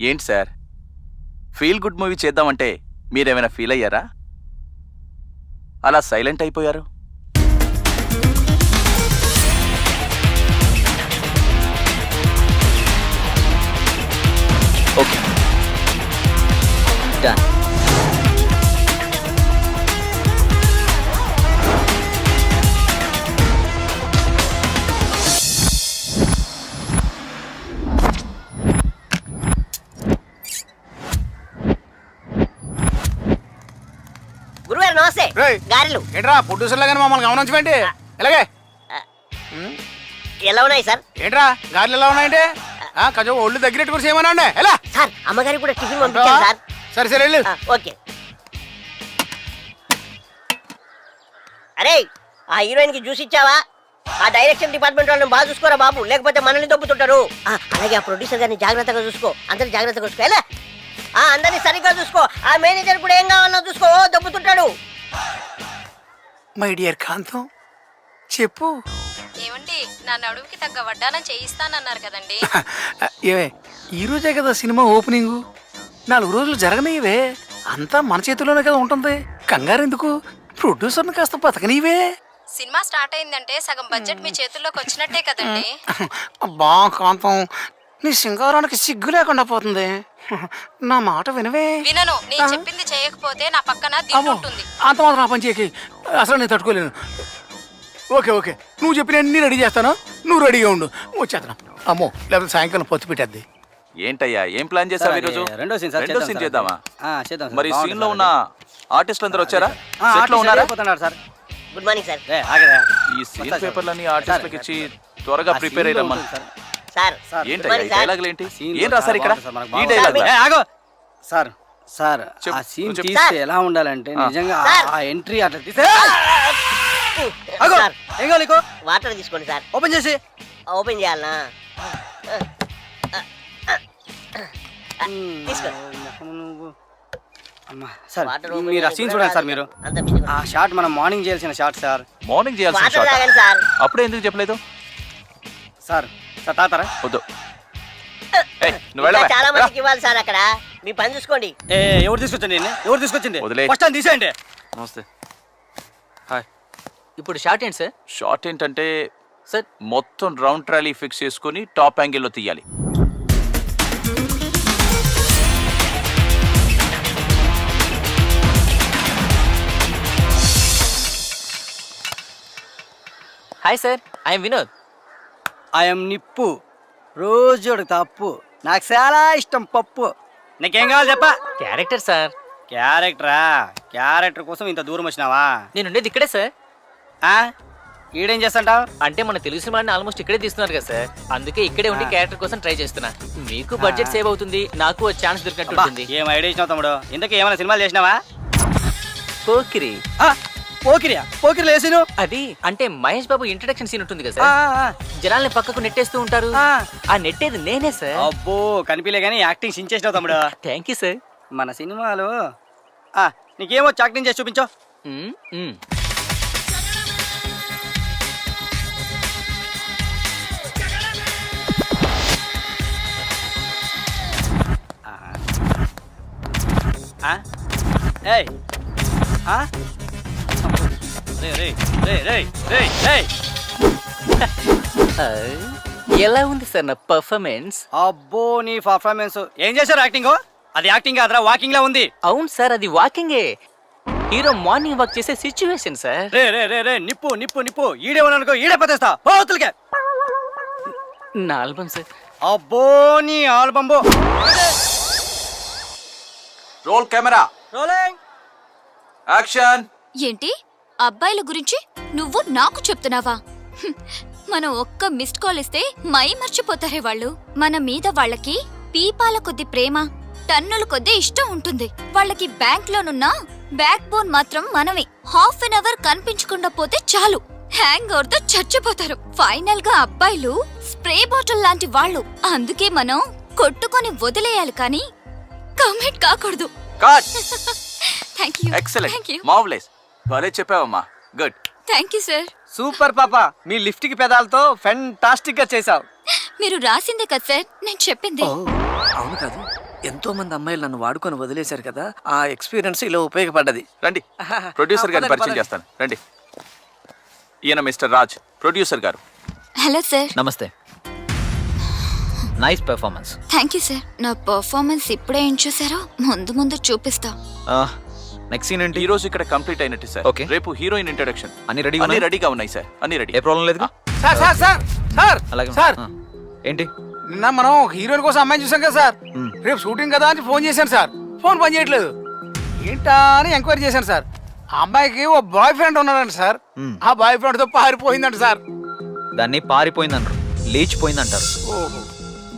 ఏంటి sir? Feel good movie చేద్దామంటే మీరేమైనా ఫీల్ అయ్యారా? అలా సైలెంట్ అయిపోయారు? ఓకే. డన్ రేయ్. గారెలు. ఏంట్రా ప్రొడ్యూసర్ మమ్మల్ని గమనించమేంటి? ఇలాగే ఎలా ఉన్నాయి సార్? ఏంట్రా గారెలు ఎలా ఉన్నాయంటే? ఆ, కొంచెం ఒళ్ళు దగ్గర కూడా అండి ఎలా? సార్ అమ్మగారికి కూడా టిఫిన్ పంపించాను సార్. సరే సరే వెళ్ళు. ఓకే. అరే ఆ హీరోయిన్కి జ్యూస్ ఇచ్చావా? ఆ డైరెక్షన్ డిపార్ట్మెంట్ వాళ్ళని బాగా చూసుకోరా బాబు లేకపోతే మనల్ని దొబ్బుతుంటారు. అలాగే ఆ ప్రొడ్యూసర్ గారిని జాగ్రత్తగా చూసుకో. అందరిని జాగ్రత్తగా చూసుకో. ఎలా? ఆ అందరిని సరిగ్గా చూసుకో. ఆ మేనేజర్ కూడా ఏం కావాలో చూసుకో. ఓ, దొబ్బుతుంటాడు. మై డియర్ కాంతం చెప్పు. ఏమండి నా నడుముకి తగ్గ వడ్డానం చేయిస్తానన్నారు కదండి. ఏవే ఈ రోజే కదా సినిమా ఓపెనింగ్. నాలుగు రోజులు జరగనివే అంతా మన చేతిలోనే కదా ఉంటుంది. కంగారు ఎందుకు? ప్రొడ్యూసర్ని కాస్త బతకనివే సినిమా స్టార్ట్ అయిందంటే సగం బడ్జెట్ మీ చేతుల్లోకి వచ్చినట్టే కదండి. అబ్బా కాంతం నీ సింగారానికి సిగ్గు లేకుండా పోతుంది. నా మాట వినవే. వినను. నేను చెప్పింది చేయకపోతే నా పక్కన దిండు అమ్మో ఉంటుంది. అంత మాత్రం నా పని చేయకి. అసలు నేను తట్టుకోలేను. Okay okay. నువ్వు చెప్పిన అన్ని రెడీ చేస్తాను. నువ్వు రెడీగా ఉండు. వచ్చేస్తాను అమ్మో లేకపోతే సాయంకాలం పొత్తు పెట్టద్ది. ఏంటయ్యా ఏం ప్లాన్ చేసావు ఈరోజు? రెండో సార్, రెండో సీన్. చేద్దామా? ఆ, చేద్దాం సార్, మరి సీన్లో ఉన్న ఆర్టిస్టులు అందరూ వచ్చారా? సెట్లో ఉన్నారా? సార్. Good morning sir. ఈ సీన్. పేపర్లన్నీ ఆర్టిస్టులకు ఇచ్చి త్వరగా ప్రిపేర్ ఉంటుంది సార్. ఈ డైలాగులు ఏంటి ఏం రాశారు ఇక్కడ సార్, మనకు ఈ బాగుంటుంది. డైలాగ్ ఏ, ఆగు. సార్ ఆ సీన్. తీస్తే. ఎలా ఉండాలంటే. నిజంగా. ఆ ఎంట్రీ అట్లా తీస్తే ఆగు. సార్ ఏం కావాలి నీకు? వాటర్ తీసుకోండి సార్ ఓపెన్ చేసి ఓపెన్ చేయాలనా తీసుకో. నువ్వు. అమ్మా, సార్ వాటర్ ఓపెన్ మీరు ఆ సీన్ చూడండి సార్. మీరు అంత ఆ షాట్ మనం మార్నింగ్ చేయాల్సిన షాట్ సార్ మార్నింగ్ చేయాల్సిన వాటర్ షాట్ తాగండి సార్ అప్పుడే ఎందుకు చెప్పలేదు సార్ తాతారా వద్దు. నువ్వు వెళ్ళవే. చాలా రా. మందికి ఇవ్వాలి సార్ అక్కడ. మీ పని చూసుకోండి. ఏ ఎవరు తీసుకొచ్చింది ఈయన్ని? ఎవరు తీసుకొచ్చింది? వదిలేయ్. ఫస్ట్ టైం తీసేయండి. నమస్తే. హాయ్ ఇప్పుడు షార్ట్ ఏంటి సార్? షార్ట్ ఏంటంటే సార్. మొత్తం రౌండ్ ట్రాలీ ఫిక్స్ చేసుకుని టాప్ యాంగిల్లో తీయాలి. Hi sir I'm Vinod I'm Nippu. రోజు ఒకటి తప్పు నాకు చాలా ఇష్టం పప్పు. నీకేం కావాలి చెప్ప? Character sir. క్యారెక్టరా? క్యారెక్టర్ కోసం ఇంత దూరం వచ్చినావా? నేను ఉండేది ఇక్కడే సార్. ఆ? ఈడేం చేస్తుంటావు? అంటే మన తెలుగు సినిమాని ఆల్మోస్ట్ ఇక్కడే తీస్తున్నారు కదా సార్. అందుకే ఇక్కడే ఉండి. క్యారెక్టర్ కోసం ట్రై చేస్తున్నా. మీకు బడ్జెట్ సేవ్ అవుతుంది నాకు ఛాన్స్ దొరికినట్టు ఉంటుంది. ఏం ఐడియా ఇచ్చినావు తమ్ముడు? ఇంతకీ ఏమైనా సినిమాలు చేసినావా? పోకిరి. ఆ, పోకిరియా? పోకిరిలో వేసిను అది అంటే మహేష్ బాబు ఇంట్రడక్షన్ సీన్ ఉంటుంది కదా జనాల్ని పక్కకు నెట్టేస్తూ ఉంటారు. ఆ. నెట్టేది నేనే సార్. అబ్బో కనిపించలే కానీ యాక్టింగ్ సించేసినావు తమ్ముడు. థ్యాంక్ యూ సార్ మన సినిమాలో ఆ, నీకేమో యాక్టింగ్ చేసి చూపించో. ఆ? ఏయ్. ఎలా ఉంది సార్ నా పర్ఫార్మెన్స్ అబ్బో నీ పర్ఫార్మెన్స్ ఏం చేశారు యాక్టింగ్ అది యాక్టింగ్ కాదురా వాకింగ్ లా ఉంది. అవును సార్ అది వాకింగే హీరో మార్నింగ్ వాక్ చేసే సిచ్యువేషన్ సార్. రే రే రే రే నిప్పు నిప్పు నిప్పు. ఈడేమనుకో ఈడే పతేస్తా. పోతులకే నా ఆల్బమ్ సార్. అబ్బో నీ ఆల్బంబో రోల్ కెమెరా రోలింగ్ యాక్షన్ ఏంటి? అబ్బాయిల గురించి నువ్వు నాకు చెప్తున్నావా. మనం ఒక్క మిస్డ్ కాల్ ఇస్తే మై మర్చిపోతారే వాళ్ళు. మన మీద వాళ్ళకి పీపాల కొద్ది ప్రేమ టన్నుల కొద్ది ఇష్టం ఉంటుంది. వాళ్ళకి బ్యాంక్ లోనున్న బ్యాక్ బోన్ మాత్రం మనమే. హాఫ్ అన్ అవర్ కనిపించకుండా పోతే చాలు. హ్యాంగ్ ఓవర్తో చచ్చిపోతారు. ఫైనల్గా అబ్బాయిలు స్ప్రే బాటిల్ లాంటి వాళ్ళు. అందుకే మనం కొట్టుకొని వదిలేయాలి కానీ కమిట్ కాకూడదు. థ్యాంక్ యూ ఎక్సలెంట్ మావులేస్ భలే చెప్పావమ్మా. Good thank you sir super పాప మీ లిఫ్ట్కి పెదాలతో ఫెంటాస్టిక్గా చేసావు మీరు రాసిందే కదా సార్ నేను చెప్పింది. అవును కాదు. ఎంతో మంది అమ్మాయిలు నన్ను వాడుకొని వదిలేశారు కదా. ఆ ఎక్స్పీరియన్స్ ఇలా ఉపయోగపడ్డది. రండి. ప్రొడ్యూసర్ గారిని పరిచయం చేస్తాను. రండి. ఈయన మిస్టర్ రాజ్ ప్రొడ్యూసర్ గారు. హలో సార్ నమస్తే. Nice performance thank you sir నా పర్ఫార్మెన్స్ ఇప్పుడే ఏం చూసారో ముందు ముందు చూపిస్తా. నెక్స్ట్ సీన్ ఏంటి? ఈ రోజు ఇక్కడ కంప్లీట్ అయినట్టు సార్. Okay. రేపు హీరోయిన్ ఇంట్రడక్షన్ అన్ని రెడీ అన్ని రెడీగా ఉన్నాయి సార్. అన్ని రెడీ ఏ ప్రాబ్లం లేదు సార్ సార్ సార్ సార్ అలాగే సార్. ఏంటి? నిన్న మనం ఒక హీరోయిన్ కోసం అమ్మాయిని చూసాం కదా సార్. రేపు షూటింగ్ కదా అని ఫోన్ చేశాను సార్. ఫోన్ పని చేయట్లేదు. ఏంటా అని ఎంక్వైరీ చేశాను సార్. ఆ అమ్మాయికి ఓ బాయ్ ఫ్రెండ్ ఉన్నాడంట సార్. ఆ బాయ్ ఫ్రెండ్తో పారిపోయిందంట సార్. దాన్ని పారిపోయిందంటారు. లేచిపోయిందంటారు. ఓహో.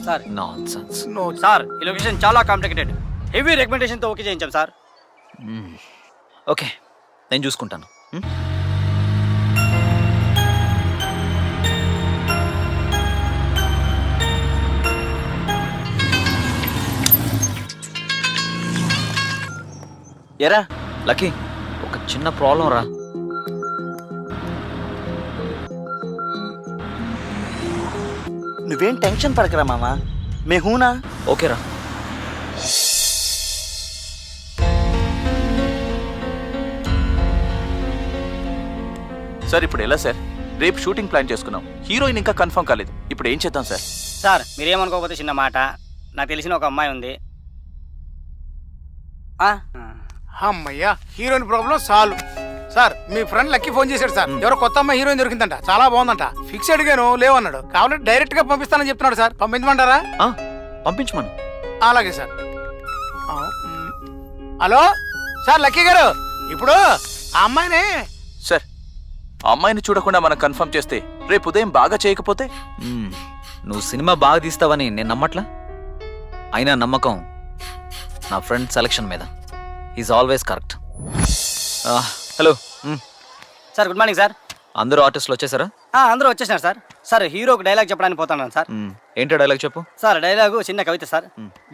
Sir. Nonsense no sir ఈ లొకేషన్ చాలా కాంప్లికేటెడ్ హెవీ రికమెండేషన్తో ఓకే చేయించాం సార్. ఓకే నేను చూసుకుంటాను? ఎరా లక్కీ ఒక చిన్న ప్రాబ్లం రా. నువ్వేం టెన్షన్ పడకరా మామా? మేహూనా ఓకే సార్ ఇప్పుడు ఎలా సార్? రేపు షూటింగ్ ప్లాన్ చేసుకున్నాం. హీరోయిన్ ఇంకా కన్ఫర్మ్ కాలేదు. ఇప్పుడు ఏం చేద్దాం సార్? సార్ మీరేమనుకోకపోతే చిన్న మాట. నాకు తెలిసిన ఒక అమ్మాయి ఉంది. ఆ? అమ్మయ్యా హీరోయిన్ ప్రాబ్లం సాల్వ్. సార్ మీ ఫ్రెండ్ లక్కీ ఫోన్ చేశాడు సార్. ఎవరో కొత్త అమ్మాయి హీరోయిన్ దొరికిందంట. చాలా బాగుందంట. ఫిక్స్ అడిగాను లేవన్నాడు. కావాలంటే డైరెక్ట్గా పంపిస్తానని చెప్తున్నాడు సార్. పంపించమంటారా? ఆ, పంపించమను. అలాగే సార్. ఆ, మ్. హలో? సార్ లక్కీ గారు ఇప్పుడు ఆ అమ్మాయిని సార్ అమ్మాయిని చూడకుండా మనం కన్ఫర్మ్ చేస్తే రేపు ఉదయం బాగా చేయకపోతే? నువ్వు సినిమా బాగా తీస్తావని నేను నమ్మట్లా? అయినా నమ్మకం నా ఫ్రెండ్ సెలక్షన్ మీద. Is always correct hello. Sir good morning sir. అందరూ ఆర్టిస్టులు వచ్చేసారా? ఆ, అందరూ వచ్చేసినారు సార్. సార్ హీరోకి డైలాగ్ చెప్పడానికి పోతున్నాను సార్. ఏంటో డైలాగ్ చెప్పు? సార్ డైలాగు చిన్న కవిత సార్.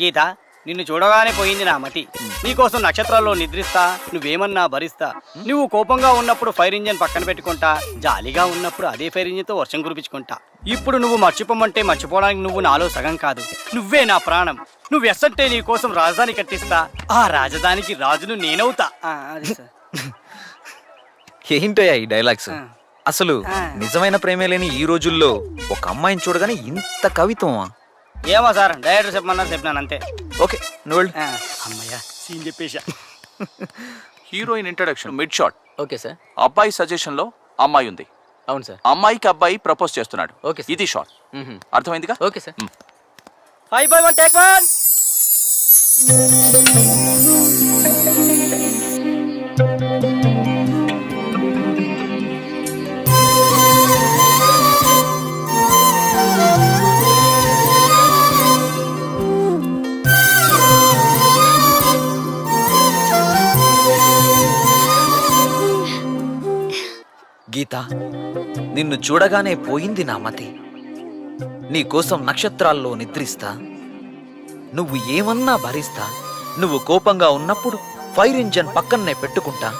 గీత. నిన్ను చూడగానే పోయింది నా మతి. నీకోసం నక్షత్రాల్లో నిద్రిస్తా నువ్వేమన్నా భరిస్తా. నువ్వు కోపంగా ఉన్నప్పుడు ఫైర్ ఇంజిన్ పక్కన పెట్టుకుంటా జాలిగా ఉన్నప్పుడు అదే ఫైర్ ఇంజిన్తో వర్షం కురిపించుకుంటా. ఇప్పుడు నువ్వు మర్చిపోమంటే మర్చిపోవడానికి నువ్వు నాలో సగం కాదు. నువ్వే నా ప్రాణం. నువ్వు ఎస్సంటే నీ కోసం రాజధాని కట్టిస్తా. ఆ రాజధానికి రాజును నేనవుతా. ఆ, అది సార్. ఏంటయ్యా ఈ డైలాగ్స్. అసలు. నిజమైన ప్రేమే లేని ఈ రోజుల్లో ఒక అమ్మాయిని చూడగానే ఇంత కవిత్వమా ఏమో సార్ డైరెక్టర్ చెప్పమన్నారు చెప్పినాను అంతే. ఓకే నువ్వు అమ్మయ్యా. Scene చెప్పేశా. Heroine introduction mid shot okay sir. అబ్బాయి సజెషన్లో అమ్మాయి ఉంది. అవును సార్. అమ్మాయికి అబ్బాయి ప్రపోజ్ చేస్తున్నాడు. sir. ఇది షాట్ అర్థమైందిగా? Okay sir. Five by one take one Geetha నిన్ను చూడగానే పోయింది నా మతి. నీ కోసం నక్షత్రాల్లో నిద్రిస్తా. నువ్వు ఏమన్నా భరిస్తా. నువ్వు కోపంగా ఉన్నప్పుడు ఫైర్ ఇంజన్ పక్కన్నే పెట్టుకుంటా.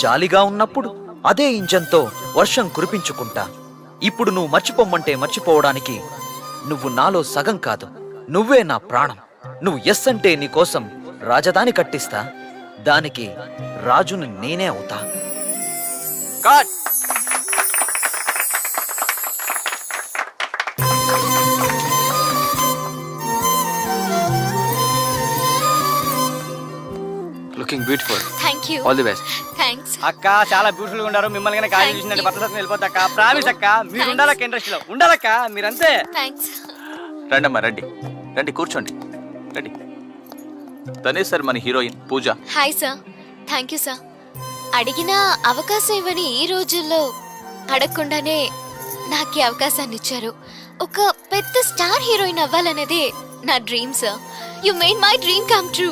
జాలిగా ఉన్నప్పుడు అదే ఇంజన్తో వర్షం కురిపించుకుంటా. ఇప్పుడు నువ్వు మర్చిపోమ్మంటే మర్చిపోవడానికి నువ్వు నాలో సగం కాదు నువ్వే నా ప్రాణం. నువ్వు ఎస్ అంటే నీకోసం రాజధాని కట్టిస్తా. దానికి రాజుని నేనే అవుతా. Cut! Looking beautiful thank you all the best thanks అక్క చాలా బ్యూటిఫుల్గా ఉన్నారు. మిమ్మల్ని కానీ కాలేజ్ చూసినట్టు. భర్త సత్యం వెళ్ళిపోద్ది అక్క. ప్రామిస్ అక్క మీరు Thanks. ఉండాలక్క ఇండస్ట్రీలో. ఉండాలక్క మీరంతే. థ్యాంక్స్ రండమ్మా రండి. రండి కూర్చోండి. రండి. తనే సార్ మన heroine Pooja. Hi sir thank you sir అడిగిన అవకాశం ఇవ్వని ఈ రోజుల్లో అడగకుండానే నాకు ఈ అవకాశాన్ని ఇచ్చారు. ఒక పెద్ద స్టార్ హీరోయిన్ అవ్వాలనేదే నా dream sir you made my dream come true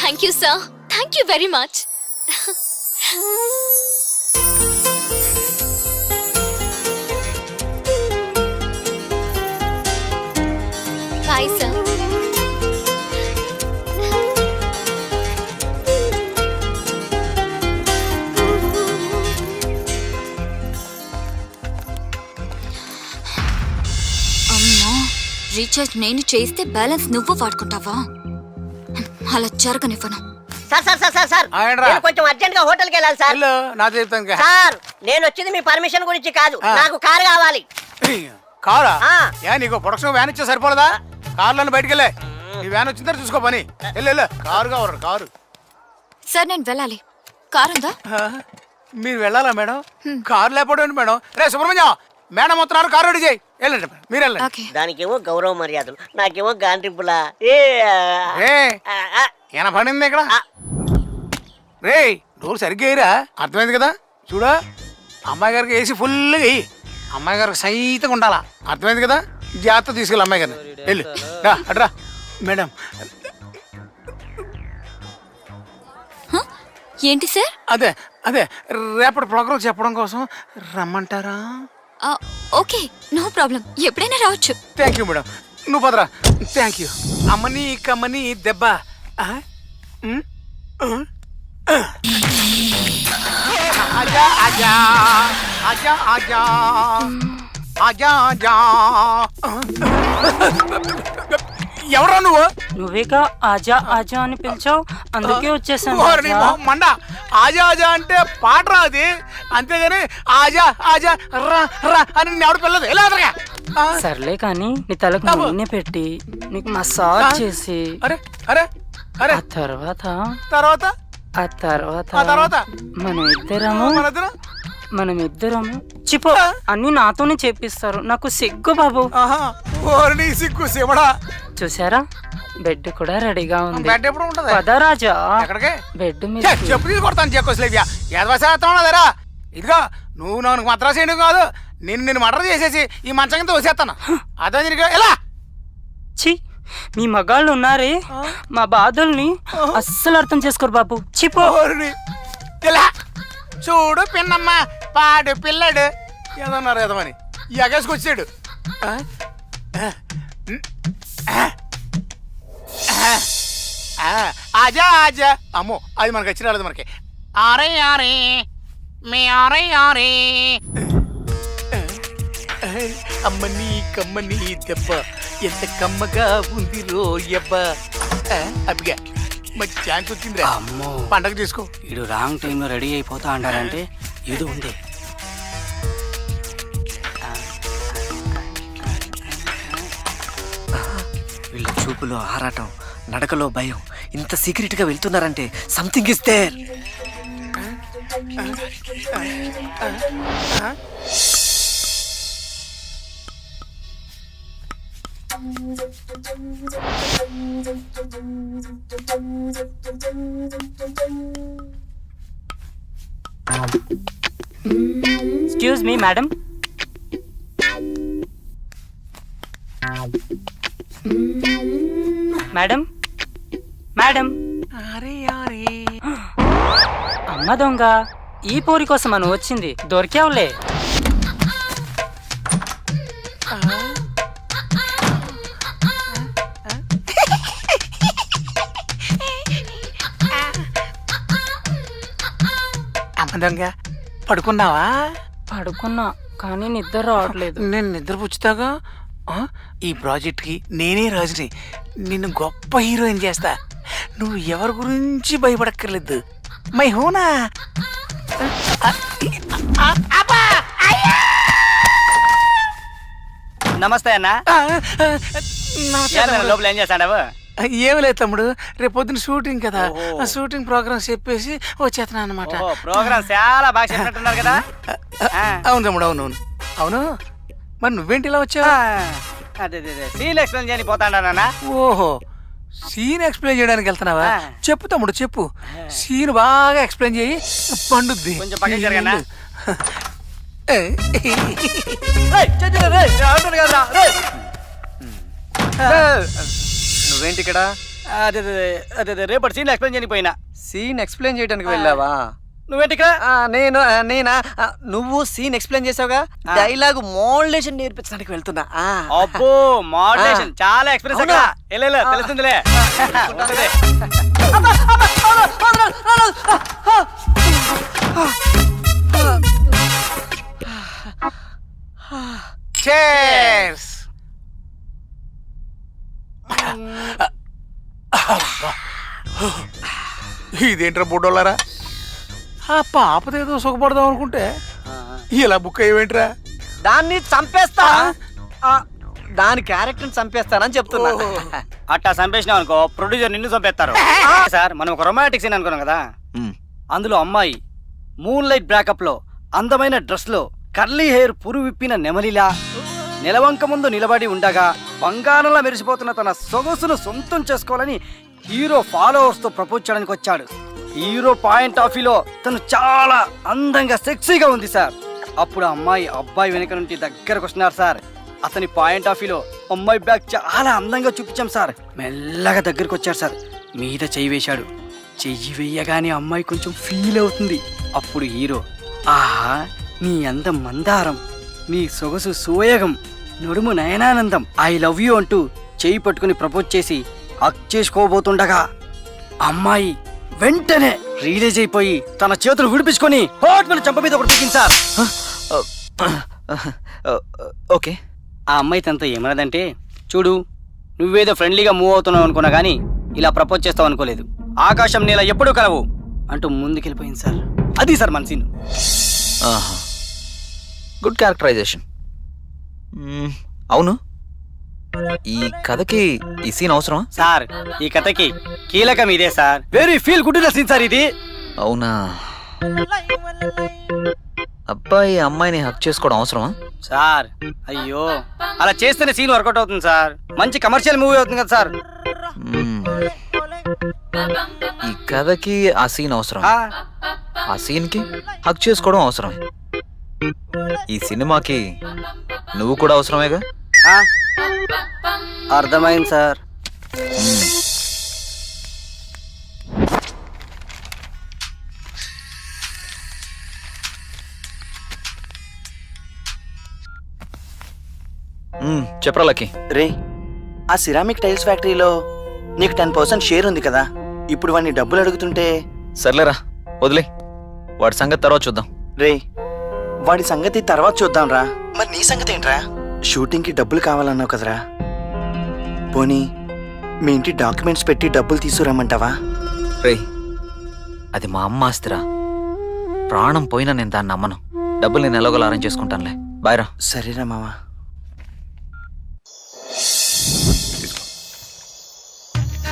thank you sir thank you very much bye sir అమ్మా రీఛార్జ్ నేను చేస్తే బ్యాలెన్స్ నువ్వు వాడుకుంటావా? అలా జరగనివ్వను. Sir sir sir sir sir. ఆ, ఏంట్రా? నేను కొంచెం అర్జెంట్గా హోటల్కి వెళ్ళాలి సార్. నా ఇంకా. సార్ నేను వచ్చింది మీ పర్మిషన్ గురించి కాదు. ఆ. నాకు కారు కావాలి. కారా? ఆ. ఏ నీకు ప్రొడక్షన్ వ్యాన్ ఇచ్చా సరిపోలేదా? కార్లను బయటికి వెళ్ళే. నీ వ్యాన్ వచ్చిన తర్వాత చూసుకో పని. వెళ్ళు వెళ్ళు. Car కావరు car. సార్ నేను వెళ్ళాలి. కారు ఉందా ఆ, మీరు వెళ్ళాలా మేడం? కారు లేకపోవడం ఏంటి మేడం? రే సుబ్రహ్మణ్యం! మేడం వస్తున్నారు కారు రెడీ చేయి. వెళ్ళండి మీరు వెళ్ళండి. దానికేమో గౌరవ మర్యాదలు నాకేమో గాంట్రింపులా ఏ రే ఈయన పడింది ఇక్కడ. రే డోర్ సరిగ్గా వేయరా? అర్థమైంది కదా? చూడా? అమ్మాయి గారికి వేసి ఫుల్గా వేయి. అమ్మాయి గారికి సైతంగా ఉండాలా? అర్థమైంది కదా? జాగ్రత్త తీసుకెళ్ళి అమ్మాయి గారిని. వెళ్ళు. రా అట్రా మేడం. హ? ఏంటి సార్? అదే అదే. రేపటి ప్రోగ్రామ్ చెప్పడం కోసం రమ్మంటారా? Okay no problem. ఎప్పుడైనా రావచ్చు. థ్యాంక్ యూ మేడం నువ్వు పదరా. థ్యాంక్ యూ అమ్మని కమ్మని దెబ్బ. ఆ? ఉమ్? ఆ? ఆ. ఆజా ఆజా ఆజా ఆజా. ఆజా ఆజా. ఎవరా నువ్వు? నువ్వేగా ఆజా ఆజా అని పిలిచావు? అందుకే వచ్చేసాను ఓరి. మొహం మండ. ఆజా ఆజా అంటే పాట రా అది. అంతేగాని ఆజా ఆజా రా రా అని నేను ఎవడు పిల్లదు. ఎలా అదరగా సర్లే కానీ నీ తలకు నూనె పెట్టి నీకు మసాజ్ చేసి అరే అరే అరే. ఆ తర్వాత తర్వాత? ఆ తర్వాత ఆ తర్వాత? మనం ఇద్దరము మన ఇద్దరం? మనం ఇద్దరము చిపో అన్ని నాతోనే చేపిస్తారు. నాకు సిగ్గు బాబు. ఆహా ఓరి నీ సిగ్గు శివడా. చూసారా? బెడ్ కూడా రెడీగా ఉంది. బెడ్ ఎప్పుడు ఉంటది? పద రాజా. ఎక్కడికి? బెడ్ మీద ఛే, చెప్పు తీసి కొడతాను చెక్కోసలేవ్యా ఏదవశాతం ఉన్నదరా ఇదిగో నువ్వు నాకు మద్రాసు చేయడం కాదు? నిన్ను నేను మర్డర్ చేసేసి ఈ మంచం కింద వచ్చేస్తాను అదే తిరిగి ఎలా? చి మీ మగాళ్ళు ఉన్నారే? మా బాధల్ని అస్సలు అర్థం చేసుకోరు బాబు. చిపో. ఓరిని. చూడు పిన్నమ్మ పాడు పిల్లడు. ఏదన్నారు ఏదమని ఎగేసుకొచ్చాడు. ఆ? ఆజా ఆజా. అమ్మో అది మనకి వచ్చి రాలేదు మనకి. ఆరే ఆరే. మీ ఆరే ఆరే. అమ్మని కమ్మని దెబ్బ. ఎంత కమ్మగా ఉంది రోయబ్బ అబ్బిగా. మంచి ఛాన్స్ వచ్చిందిరా. అమ్మో. పండగ చేసుకో. ఇడు రాంగ్ టైంలో రెడీ అయిపోతా అంటారంటే ఇది ఉంది వీళ్ళ చూపులో ఆరాటం నడకలో భయం ఇంత సీక్రెట్గా వెళ్తున్నారంటే something is there excuse me madam madam madam అమ్మ దొంగ ఈ పోరి కోసం మనం వచ్చింది. దొరికావులే. దొంగ పడుకున్నావా? పడుకున్నా కానీ నిద్ర రావట్లేదు. నేను నిద్రపుచ్చుతాగా ఆ? ఈ ప్రాజెక్ట్కి నేనే రాజుని. నిన్ను గొప్ప హీరోయిన్ చేస్తా. నువ్వు ఎవరి గురించి భయపడక్కర్లేదు. మై హోనా? నమస్తే అన్న. ఏందన్న లోపల ఏం చేస్తాడావు? ఏమి లేదు తమ్ముడు. రేపు పొద్దున షూటింగ్ కదా. ఆ షూటింగ్ ప్రోగ్రామ్ చెప్పేసి వచ్చేస్తున్నా అనమాట ఓహో ప్రోగ్రామ్ చాలా బాగా చెప్పినట్టున్నారు కదా? ఆ. అవును తమ్ముడు అవును అవును. అవును? మరి నువ్వేంటి ఇలా వచ్చావు? అదే అదే అదే. సీన్ ఎక్స్ప్లెయిన్ చేయని పోతాడానా ఓహో. సీన్ ఎక్స్ప్లెయిన్ చేయడానికి వెళ్తున్నావా? ఆ. చెప్పు తమ్ముడు చెప్పు. సీన్ బాగా ఎక్స్ప్లెయిన్ చేయి పండుద్ది. కొంచెం పక్కకి జరగనా? నువ్వేంటి ఇక్కడ? అదే అదే అదే అదే రేపటి సీన్ ఎక్స్ప్లెయిన్ చేయని పోయినా. సీన్ ఎక్స్ప్లెయిన్ చేయడానికి వెళ్ళావా? నువ్వేంటి ఇక్కడ? నేను నేనా? నువ్వు సీన్ ఎక్స్ప్లెయిన్ చేసావుగా. డైలాగ్ మోడలేషన్ నేర్పించడానికి వెళ్తున్నా. అబ్బో మోడలేషన్ చాలా ఎక్స్పీరియన్స్ అక్కడ వెళ్ళు తెలుస్తుందిలే. ఇదేంట్రా బుడ్డోళ్ళారా? ఆ పాపదేదో సుఖపడదాం అనుకుంటే ఇలా బుక్ అయ్యేంట్రా దాన్ని చంపేస్తా. ఆ, దాని క్యారెక్టర్ చంపేస్తానని చెప్తున్నా. అట్టా చంపేసినావు అనుకో ప్రొడ్యూసర్ నిన్ను చంపేస్తారు. సార్ మనం ఒక రొమాంటిక్ సీన్ అనుకున్నాం కదా. అందులో అమ్మాయి మూన్ లైట్ బ్రేకప్లో అందమైన డ్రెస్లో కర్లీ హెయిర్ పురు విప్పిన నెమలిలా నిలవంక ముందు నిలబడి ఉండగా బంగారంలా మెరిసిపోతున్న తన సొగసును సొంతం చేసుకోవాలని హీరో ఫాలోవర్స్తో ప్రపోజ్ చేయడానికి వచ్చాడు. హీరో పాయింట్ ఆఫ్ వ్యూలో తను చాలా అందంగా సెక్సీగా ఉంది సార్. అప్పుడు అమ్మాయి అబ్బాయి వెనక నుండి దగ్గరకు వస్తున్నారు సార్. అతని పాయింట్ ఆఫ్ వ్యూలో అమ్మాయి బ్యాగ్ చాలా అందంగా చూపించాం సార్. మెల్లగా దగ్గరకు వచ్చాడు సార్. మీద చెయ్యి వేశాడు. చెయ్యి వేయగానే అమ్మాయి కొంచెం ఫీల్ అవుతుంది. అప్పుడు హీరో ఆహా నీ అందం మందారం. నీ సొగసు సోయగం నడుము నయనానందం ఐ లవ్ యూ అంటూ చేయి పట్టుకుని ప్రపోజ్ చేసి హక్ చేసుకోబోతుండగా అమ్మాయి వెంటనే రిలీజ్ అయిపోయి తన చేతులు విడిపించుకొని హోట్ మీద చంప మీద ఒకటి సార్. ఓకే. ఆ అమ్మాయి తనతో ఏమన్నదంటే చూడు నువ్వేదో ఫ్రెండ్లీగా మూవ్ అవుతున్నావు అనుకున్నా కానీ ఇలా ప్రపోజ్ చేస్తావు అనుకోలేదు. ఆకాశం నేల ఎప్పుడూ కలవు అంటూ ముందుకెళ్ళిపోయింది సార్. అది సార్ మన సీన్. గుడ్ క్యారెక్టరైజేషన్ అవును. ఈ కథకి ఈ సీన్ అవసరమా? సార్ ఈ కథకి కీలకం ఇదే sir. Very feel good scene sir ఇది? అవునా? అబ్బాయి అమ్మాయిని హక్ చేసుకోవడం అవసరమా? సార్ అయ్యో. అలా చేస్తేనే సీన్ వర్కౌట్ అవుతుంది సార్. మంచి కమర్షియల్ మూవీ అవుతుంది కదా సార్. మ్మ్. ఈ కథకి ఆ సీన్ అవసరం ఆ, ఆ సీన్కి హక్ చేసుకోవడం అవసరమే. ఈ సినిమాకి నువ్వు కూడా అవసరమేగా? ఆ. అర్థమైంది సార్. చెప్పరా లక్కీ. రే ఆ సిరామిక్ టైల్స్ ఫ్యాక్టరీలో నీకు టెన్ పర్సెంట్ షేర్ ఉంది కదా. ఇప్పుడు వాడిని డబ్బులు అడుగుతుంటే సర్లేరా వదిలే. వాడి సంగతి తర్వాత చూద్దాం. రే వాడి సంగతి తర్వాత చూద్దాంరా. మరి నీ సంగతి ఏంట్రా? షూటింగ్కి డబ్బులు కావాలన్నావు కదరా. పోనీ మీ ఇంటి డాక్యుమెంట్స్ పెట్టి డబ్బులు తీసుకురమ్మంటావా? రే అది మా అమ్మ ఆస్తిరా. ప్రాణం పోయినా నేను దాన్ని నమ్మను. డబ్బులు నేను ఎలాగోలా అరేంజ్ చేసుకుంటానులే. బాయ్ రా. సరేరా మావా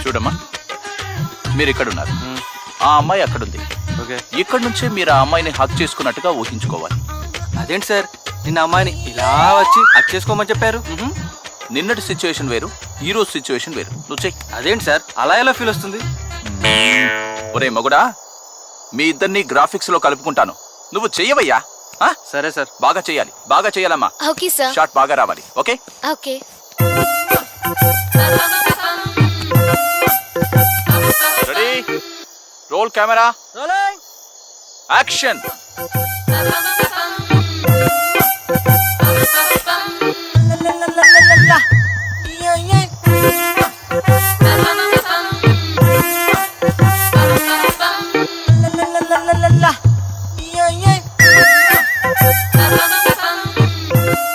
చూడమ్మా మీరు ఇక్కడ ఉన్నారు ఆ అమ్మాయి అక్కడుంది. ఓకే. ఇక్కడ నుంచే మీరు ఆ అమ్మాయిని హక్ చేసుకున్నట్టుగా ఊహించుకోవాలి. అదేంటి సార్? నిన్న అమ్మాయిని ఇలా వచ్చి హక్ చేసుకోమని చెప్పారు. నిన్నటి సిచ్యువేషన్ వేరు ఈ రోజు సిచ్యువేషన్ వేరు. నువ్వు చెయ్యి అదేంటి సార్? అలా ఎలా ఫీల్ వస్తుంది? ఒరే మగుడా మీ ఇద్దరిని గ్రాఫిక్స్లో కలుపుకుంటాను. నువ్వు చెయ్యవయ్యా? ఆ? సరే సార్. బాగా చెయ్యాలి. బాగా చెయ్యాలమ్మా. Okay sir. షాట్ బాగా రావాలి. Okay? Okay. Ready? Roll camera. Action.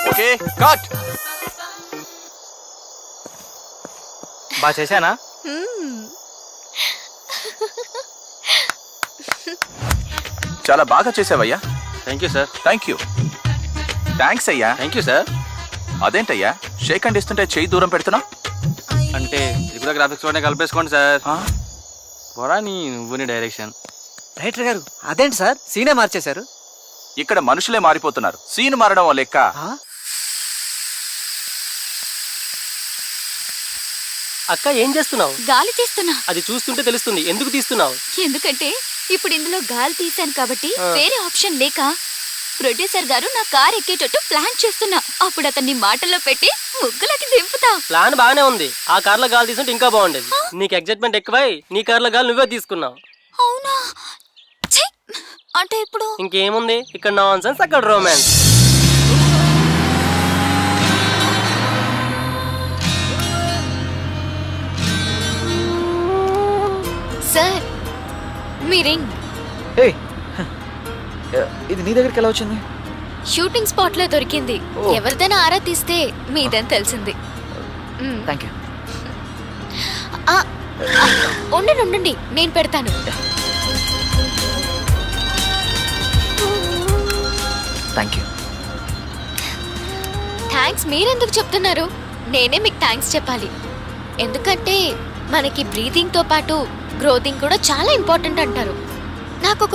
Okay cut బాగా చేశానా? చాలా బాగా చేసావయ్యా. Thank you sir thank you thanks అయ్యా. థ్యాంక్ యూ సార్ అదేంటయ్యా? షేక్ అండ్ ఇస్తుంటే చెయ్యి దూరం పెడుతున్నా అంటే ఇది కూడా గ్రాఫిక్స్ వాడిని కలిపేసుకోండి సార్ పోరా నీ నువ్వు నీ డైరెక్షన్ రైటర్ గారు అదేంటి సార్? సీనే మార్చేశారు. ఇక్కడ మనుషులే మారిపోతున్నారు. సీన్ మారడం లెక్క. అక్క ఏం చేస్తున్నావు? గాలి తీస్తున్నా. అది చూస్తుంటే తెలుస్తుంది. ఎందుకు తీస్తున్నావు? ఎందుకంటే ఇప్పుడు ఇందులో గాలి తీశాను కాబట్టి వేరే ఆప్షన్ లేక ప్రొడ్యూసర్ గారు నా కార్ ఎక్కేటట్టు ప్లాన్ చేస్తున్నా. అప్పుడు అతన్ని మాటల్లో పెట్టి ముగ్గులకి దింపుతా. ప్లాన్ బాగానే ఉంది. ఆ కార్లో గాలి తీసుంటే ఇంకా బాగుండేది. నీకు ఎగ్జైట్మెంట్ ఎక్కువై నీ కార్లో గాలి నువ్వే తీసుకున్నావు. అవునా? ఛీ! అంటే ఇప్పుడు? ఇంకేముంది? ఇక్కడ నాన్ సెన్స్ అక్కడ రొమాన్స్. సార్ మీ రింగ్ ఏయ్ ఇది నీ దగ్గరికి ఎలా వచ్చింది? షూటింగ్ స్పాట్లో దొరికింది. ఎవరిదైనా ఆరా తీస్తే మీదని తెలిసింది. థ్యాంక్ యూ ఉండండి ఉండండి. నేను పెడతాను. థ్యాంక్ యూ థ్యాంక్స్ మీరెందుకు చెప్తున్నారు? నేనే మీకు థ్యాంక్స్ చెప్పాలి. ఎందుకంటే మనకి బ్రీతింగ్తో పాటు గ్రోతింగ్ కూడా చాలా ఇంపార్టెంట్ అంటారు. నాకు ఒక